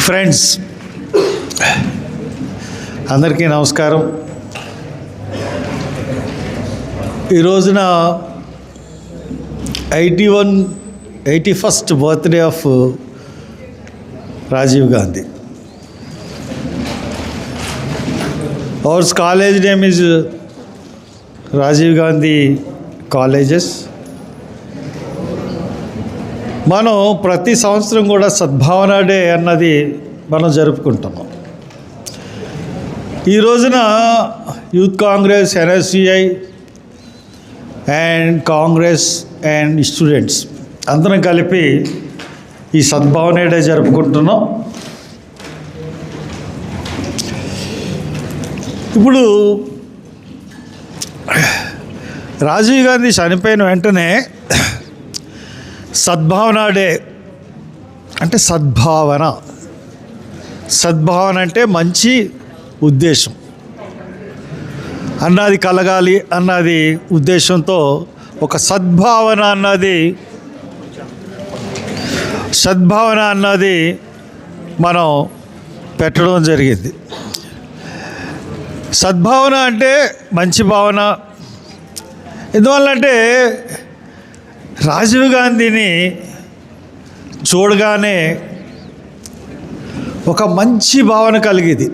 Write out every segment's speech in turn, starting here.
Friends అందరికీ నమస్కారం. ఈ రోజున eighty one eighty first birthday of Rajiv Gandhi our college name is Rajiv Gandhi colleges మనం ప్రతి సంవత్సరం కూడా సద్భావన డే అన్నది మనం జరుపుకుంటున్నాం ఈ రోజున youth Congress NSUI and Congress and students అందరం కలిపి ఈ సద్భావన డే జరుపుకుంటున్నాం. ఇప్పుడు రాజీవ్ గాంధీ చనిపోయిన వెంటనే సద్భావన డే అంటే సద్భావన. సద్భావన అంటే మంచి ఉద్దేశం. అన్నది కలగాలి అన్నది ఉద్దేశంతో ఒక సద్భావన అన్నది సద్భావన అన్నది మనం పెట్టడం జరిగింది. సద్భావన అంటే మంచి భావన. ఎందువల్లంటే రాజీవ్ గాంధీని చూడగానే ఒక మంచి భావన కలిగేది.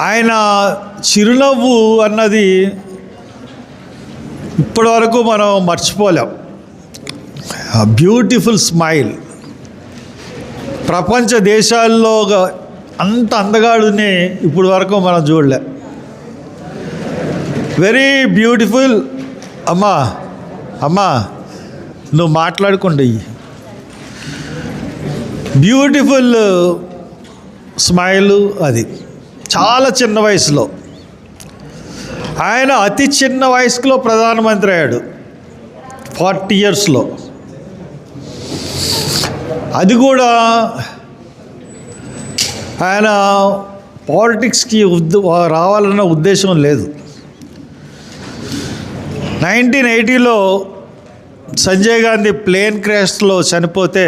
ఆయన చిరునవ్వు అన్నది ఇప్పటి వరకు మనం మర్చిపోలేం. Beautiful smile. ప్రపంచ దేశాల్లో అంత అందగాడుని ఇప్పుడు వరకు మనం చూడలే. Very beautiful. అమ్మా! అమ్మా నువ్వు మాట్లాడుకోండి. బ్యూటిఫుల్ స్మైల్ అది. చాలా చిన్న వయసులో. ఆయన అతి చిన్న వయసులో ప్రధానమంత్రి అయ్యాడు. ఫార్టీ ఇయర్స్లో. అది కూడా ఆయన పాలిటిక్స్కి రావాలన్న ఉద్దేశం లేదు. నైన్టీన్ ఎయిటీలో సంజయ్ గాంధీ ప్లేన్ క్రాష్లో చనిపోతే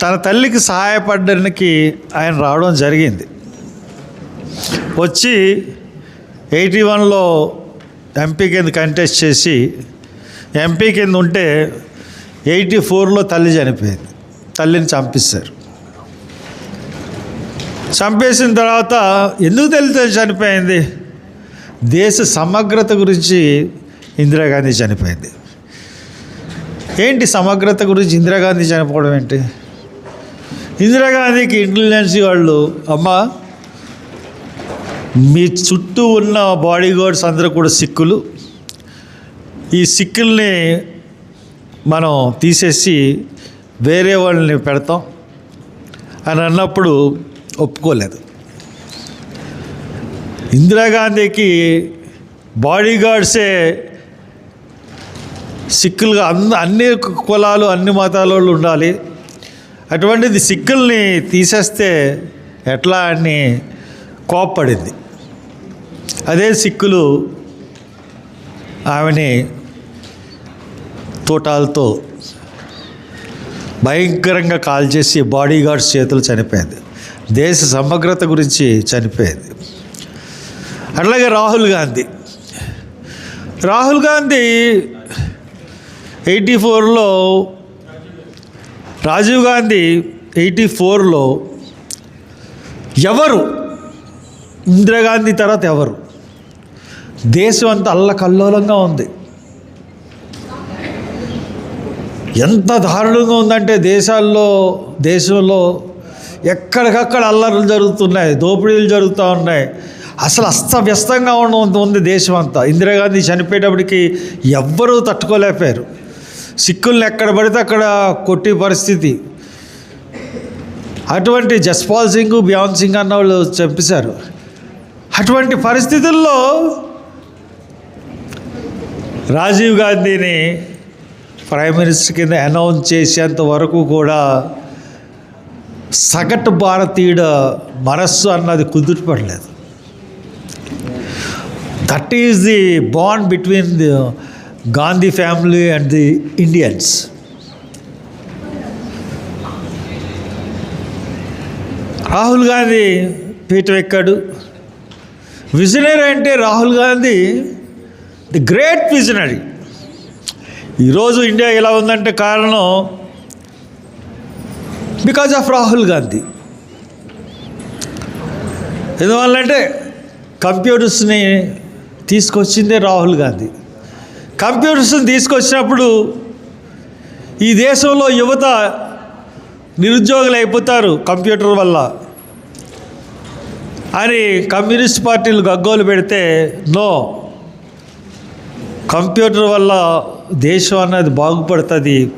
తన తల్లికి సహాయపడడానికి ఆయన రావడం జరిగింది. వచ్చి ఎయిటీ వన్లో ఎంపీ కింద కంటెస్ట్ చేసి ఎంపీ కింద ఉంటే ఎయిటీ ఫోర్లో తల్లి చనిపోయింది. తల్లిని చంపిస్తారు చంపేసిన తర్వాత ఎందుకు తెలితే చనిపోయింది? దేశ సమగ్రత గురించి ఇందిరాగాంధీ చనిపోయింది. ఏంటి సమగ్రత గురించి ఇందిరాగాంధీ చనిపోవడం ఏంటి? ఇందిరాగాంధీకి ఇంటెలిజెన్సీ వాళ్ళు అమ్మ మీ చుట్టూ ఉన్న బాడీ గార్డ్స్ అందరూ కూడా సిక్కులు. ఈ సిక్కుల్ని మనం తీసేసి వేరే వాళ్ళని పెడతాం అని అన్నప్పుడు ఒప్పుకోలేదు. ఇందిరాగాంధీకి బాడీగార్డ్సే సిక్కులుగా అంద అన్ని కులాలు అన్ని మతాల వాళ్ళు ఉండాలి. అటువంటిది సిక్కుల్ని తీసేస్తే ఎట్లా అని కోప్పడింది. అదే సిక్కులు ఆమెని తోటాలతో భయంకరంగా కాల్చేసి చేసి బాడీగార్డ్స్ చేతులు చనిపోయింది. దేశ సమగ్రత గురించి చనిపోయింది. అట్లాగే రాహుల్ గాంధీ. రాహుల్ గాంధీ ఎయిటీ ఫోర్లో రాజీవ్ గాంధీ ఎయిటీ ఫోర్లో ఎవరు? ఇందిరాగాంధీ తర్వాత ఎవరు? దేశం అంతా అల్లకల్లోలంగా ఉంది. ఎంత దారుణంగా ఉందంటే దేశాల్లో దేశంలో ఎక్కడికక్కడ అల్లర్లు జరుగుతున్నాయి దోపిడీలు జరుగుతూ ఉన్నాయి. అసలు అస్తవ్యస్తంగా ఉన్న ఉంది దేశం అంతా ఇందిరాగాంధీ చనిపోయేటప్పటికి ఎవ్వరూ తట్టుకోలేకపోయారు. సిక్కుల్ని ఎక్కడ పడితే అక్కడ కొట్టే పరిస్థితి. అటువంటి జస్పాల్ సింగ్ బియాన్ సింగ్ అన్న వాళ్ళు చంపేశారు. అటువంటి పరిస్థితుల్లో రాజీవ్ గాంధీని ప్రైమ్ మినిస్టర్ కింద అనౌన్స్ చేసేంత వరకు కూడా సగటు భారతీయుడు మనస్సు అన్నది కుదుటపడలేదు. That is the bond between the Gandhi family and the Indians Rahul Gandhi పీఠం ఎక్కాడు విజనరీ అంటే Rahul Gandhi the great visionary ఈరోజు ఇండియా ఇలా ఉందంటే కారణం బికాజ్ ఆఫ్ రాహుల్ గాంధీ ఎందువల్లంటే కంప్యూటర్స్ని తీసుకొచ్చిందే రాహుల్ గాంధీ. కంప్యూటర్స్ని తీసుకొచ్చినప్పుడు ఈ దేశంలో యువత నిరుద్యోగులు అయిపోతారు కంప్యూటర్ వల్ల. అని కమ్యూనిస్ట్ పార్టీలు గగ్గోలు పెడితే నో. కంప్యూటర్ వల్ల దేశం అన్నది బాగుపడుతుంది.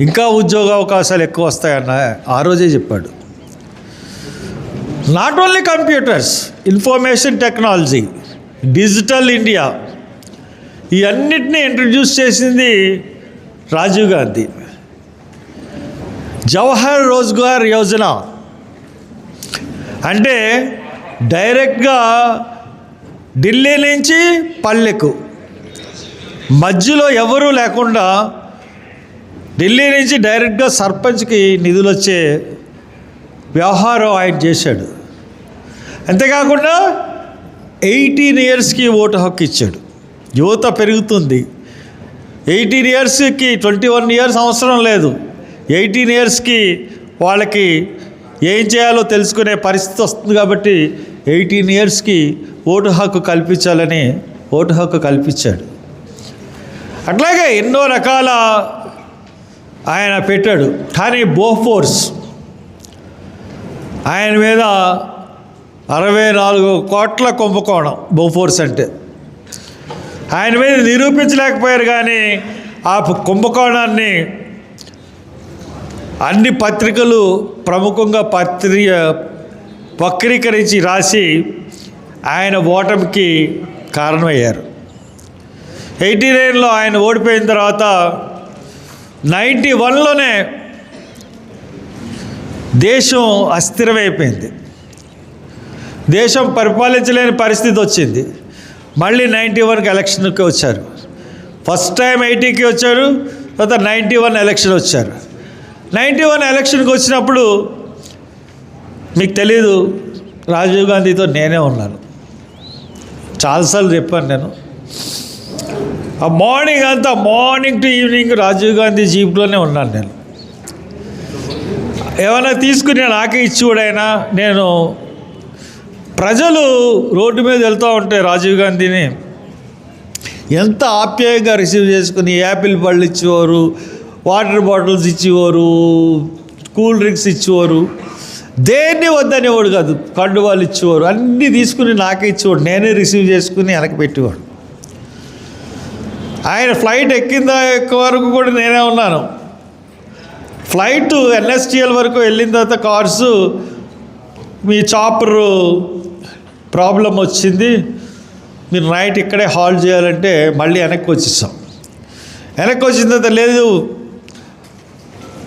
ఇంకా ఉద్యోగ అవకాశాలు ఎక్కువ వస్తాయన్న ఆ రోజే చెప్పాడు. Not only computers information technology digital India. ఇవన్నిటినీ ఇంట్రడ్యూస్ చేసింది రాజీవ్ గాంధీ. జవహర్ రోజ్గార్ యోజన. అంటే డైరెక్ట్గా ఢిల్లీ నుంచి పల్లెకు. మధ్యలో ఎవరూ లేకుండా ఢిల్లీ నుంచి డైరెక్ట్గా సర్పంచ్కి నిధులు వచ్చే వ్యవహారం ఆయన చేశాడు. అంతేకాకుండా ఎయిటీన్ ఇయర్స్కి ఓటు హక్కు ఇచ్చాడు. యువత పెరుగుతుంది. ఎయిటీన్ ఇయర్స్కి ట్వంటీ వన్ ఇయర్స్ అవసరం లేదు. ఎయిటీన్ ఇయర్స్కి వాళ్ళకి ఏం చేయాలో తెలుసుకునే పరిస్థితి వస్తుంది కాబట్టి ఎయిటీన్ ఇయర్స్కి ఓటు హక్కు కల్పించాలని ఓటు హక్కు కల్పించాడు. అట్లాగే ఎన్నో రకాల ఆయన పెట్టాడు. కానీ బోఫోర్స్ ఆయన మీద అరవై నాలుగు కోట్ల కుంభకోణం బోఫోర్స్ అంటే. ఆయన మీద నిరూపించలేకపోయారు కానీ ఆ కుంభకోణాన్ని అన్ని పత్రికలు ప్రముఖంగా పత్రి వక్రీకరించి రాసి ఆయన ఓటమికి కారణమయ్యారు. ఎయిటీ నైన్లో ఆయన ఓడిపోయిన తర్వాత నైంటీ వన్లోనే దేశం అస్థిరమైపోయింది. దేశం పరిపాలించలేని పరిస్థితి వచ్చింది. మళ్ళీ నైంటీ వన్కి ఎలక్షన్కి వచ్చారు. ఫస్ట్ టైం ఎయిటీకి వచ్చారు తర్వాత నైంటీ వన్ ఎలక్షన్ వచ్చారు. నైంటీ వన్ ఎలక్షన్కి వచ్చినప్పుడు మీకు తెలీదు రాజీవ్ గాంధీతో నేనే ఉన్నాను. చాలాసార్లు చెప్పాను నేను. ఆ మార్నింగ్ అంతా morning to evening Rajiv Gandhi జీప్లోనే ఉన్నాను నేను. ఏమైనా తీసుకుని నాకే ఇచ్చి చూడైనా నేను ప్రజలు రోడ్డు మీద వెళ్తూ ఉంటే రాజీవ్ గాంధీని ఎంత ఆప్యాయంగా రిసీవ్ చేసుకుని యాపిల్ పళ్ళు ఇచ్చేవారు వాటర్ బాటిల్స్ ఇచ్చేవారు కూల్ డ్రింక్స్ ఇచ్చేవారు. దేన్ని వద్దనేవాడు కాదు కండువాలు ఇచ్చేవారు. అన్నీ తీసుకుని నాకే ఇచ్చేవాడు. నేనే రిసీవ్ చేసుకుని వెనక్కి పెట్టేవాడు. ఆయన ఫ్లైట్ ఎక్కిందా ఎక్కువ వరకు కూడా నేనే ఉన్నాను. ఫ్లైట్ ఎన్ఎస్టిఎల్ వరకు వెళ్ళిన తర్వాత కార్సు మీ చాపరు ప్రాబ్లం వచ్చింది. మీరు నైట్ ఇక్కడే హాల్ చేయాలంటే మళ్ళీ వెనక్కి వచ్చేసాం. వెనక్కి వచ్చిన తర్వాత లేదు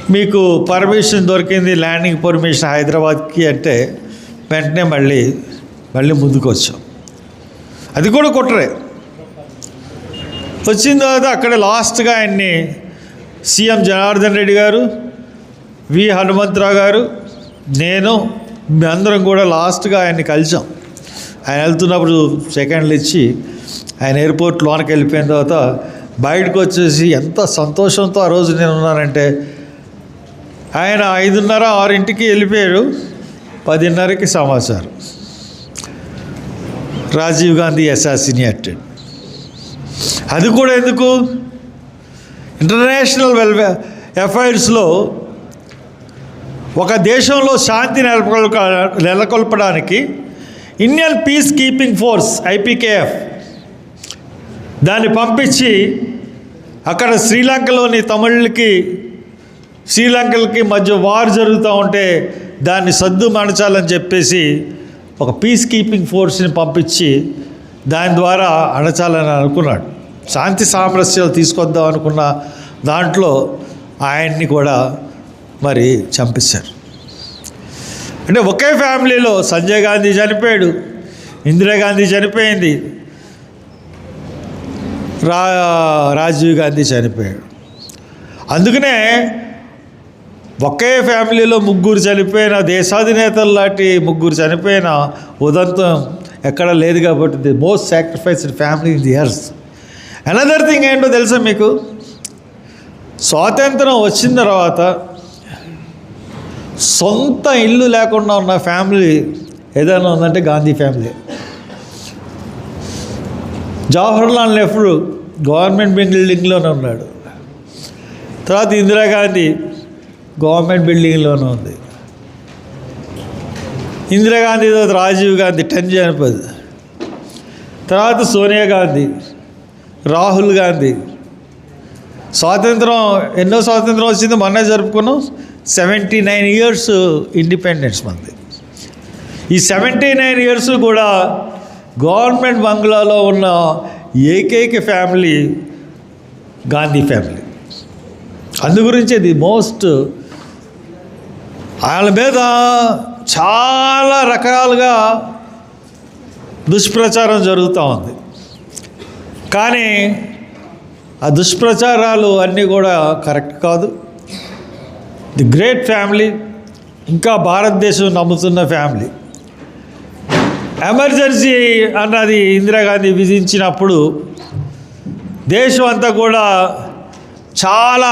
మీకు పర్మిషన్ దొరికింది ల్యాండింగ్ పర్మిషన్ హైదరాబాద్కి అంటే వెంటనే మళ్ళీ మళ్ళీ ముందుకు వచ్చాం. అది కూడా కుట్రే. వచ్చిన తర్వాత అక్కడ లాస్ట్గా ఆయన్ని సీఎం జనార్దన్ రెడ్డి గారు వి హనుమంతరావు గారు నేను మీ అందరం కూడా లాస్ట్గా ఆయన్ని కలిసాం. ఆయన వెళ్తున్నప్పుడు సెకండ్లు ఇచ్చి ఆయన ఎయిర్పోర్ట్ లోనకి వెళ్ళిపోయిన తర్వాత బయటకు వచ్చేసి ఎంత సంతోషంతో ఆ రోజు నేను ఉన్నానంటే ఆయన ఐదున్నర ఆరింటికి వెళ్ళిపోయాడు. పదిన్నరకి సమాచారం. రాజీవ్ గాంధీ అసాసినేటెడ్ అది కూడా ఎందుకు? ఇంటర్నేషనల్ వెల్ఫేర్ అఫైర్స్లో ఒక దేశంలో శాంతి నెలకొల్ప నెలకొల్పడానికి Indian peace keeping force IPKF దాన్ని పంపించి అక్కడ శ్రీలంకలోని తమిళకి శ్రీలంకలకి మధ్య వార్ జరుగుతూ ఉంటే దాన్ని సద్దు మణచాలని చెప్పేసి ఒక పీస్ కీపింగ్ ఫోర్స్ని పంపించి దాని ద్వారా అణచాలని అనుకున్నాడు. శాంతి సామరస్యాలు తీసుకొద్దాం అనుకున్న దాంట్లో ఆయన్ని కూడా మరి చంపేశారు. అంటే ఒకే ఫ్యామిలీలో సంజయ్ గాంధీ చనిపోయాడు ఇందిరాగాంధీ చనిపోయింది రా రాజీవ్ గాంధీ చనిపోయాడు. అందుకనే ఒకే ఫ్యామిలీలో ముగ్గురు చనిపోయిన దేశాధినేతలు లాంటి ముగ్గురు చనిపోయిన ఉదంతం ఎక్కడ లేదు కాబట్టి the most sacrificed family in the years another thing ఏంటో తెలుసా మీకు? స్వాతంత్రం వచ్చిన తర్వాత సొంత ఇల్లు లేకుండా ఉన్న ఫ్యామిలీ ఏదైనా ఉందంటే గాంధీ ఫ్యామిలీ. జవహర్లాల్ నెహ్రూ గవర్నమెంట్ బిల్డింగ్లోనే ఉన్నాడు. తర్వాత ఇందిరాగాంధీ గవర్నమెంట్ బిల్డింగ్లోనే ఉంది. ఇందిరాగాంధీ తర్వాత రాజీవ్ గాంధీ టెన్ జనపద్. తర్వాత సోనియా గాంధీ రాహుల్ గాంధీ. స్వాతంత్రం ఎన్నో స్వాతంత్రం వచ్చింది మొన్నే జరుపుకున్నాం. సెవెంటీ నైన్ ఇయర్స్ ఇండిపెండెన్స్ మంది. ఈ సెవెంటీ నైన్ ఇయర్స్ కూడా గవర్నమెంట్ బంగ్లాలో ఉన్న ఏకైక ఫ్యామిలీ గాంధీ ఫ్యామిలీ. అందు గురించి ది మోస్ట్ వాళ్ళ మీద చాలా రకాలుగా దుష్ప్రచారం జరుగుతూ ఉంది. కానీ ఆ దుష్ప్రచారాలు అన్నీ కూడా కరెక్ట్ కాదు. ది గ్రేట్ ఫ్యామిలీ ఇంకా భారతదేశం నమ్ముతున్న ఫ్యామిలీ. ఎమర్జెన్సీ అన్నది ఇందిరాగాంధీ విధించినప్పుడు దేశం అంతా కూడా చాలా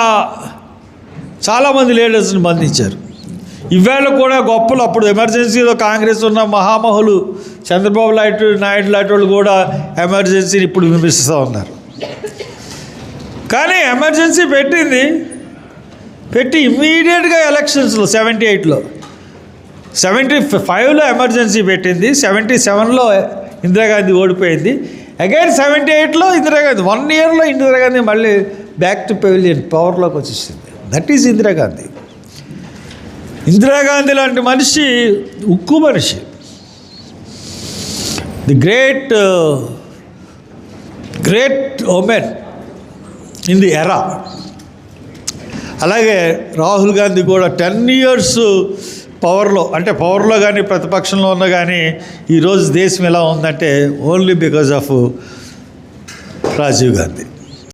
చాలామంది లీడర్స్ని బంధించారు. ఇవాళ కూడా గొప్పలు అప్పుడు ఎమర్జెన్సీలో కాంగ్రెస్ ఉన్న మహామహులు చంద్రబాబు నాయుడు నాయుడు లాంటి వాళ్ళు కూడా ఎమర్జెన్సీని ఇప్పుడు విమర్శిస్తూ ఉన్నారు. కానీ ఎమర్జెన్సీ పెట్టింది పెట్టి ఇమ్మీడియట్గా ఎలక్షన్స్లో సెవెంటీ ఎయిట్లో. సెవెంటీ ఫైవ్లో ఎమర్జెన్సీ పెట్టింది సెవెంటీ సెవెన్లో ఇందిరాగాంధీ ఓడిపోయింది. అగైన్ సెవెంటీ ఎయిట్లో ఇందిరాగాంధీ వన్ ఇయర్లో ఇందిరాగాంధీ మళ్ళీ బ్యాక్ టు పెవిలియన్ పవర్లోకి వచ్చేసింది. That is Indira Gandhi. ఇందిరాగాంధీ లాంటి మనిషి ఉక్కు మనిషి. The great great women in the era. అలాగే రాహుల్ గాంధీ కూడా టెన్ ఇయర్స్ పవర్లో అంటే పవర్లో కానీ ప్రతిపక్షంలో ఉన్న కానీ ఈరోజు దేశం ఎలా ఉందంటే only because of Rajiv Gandhi.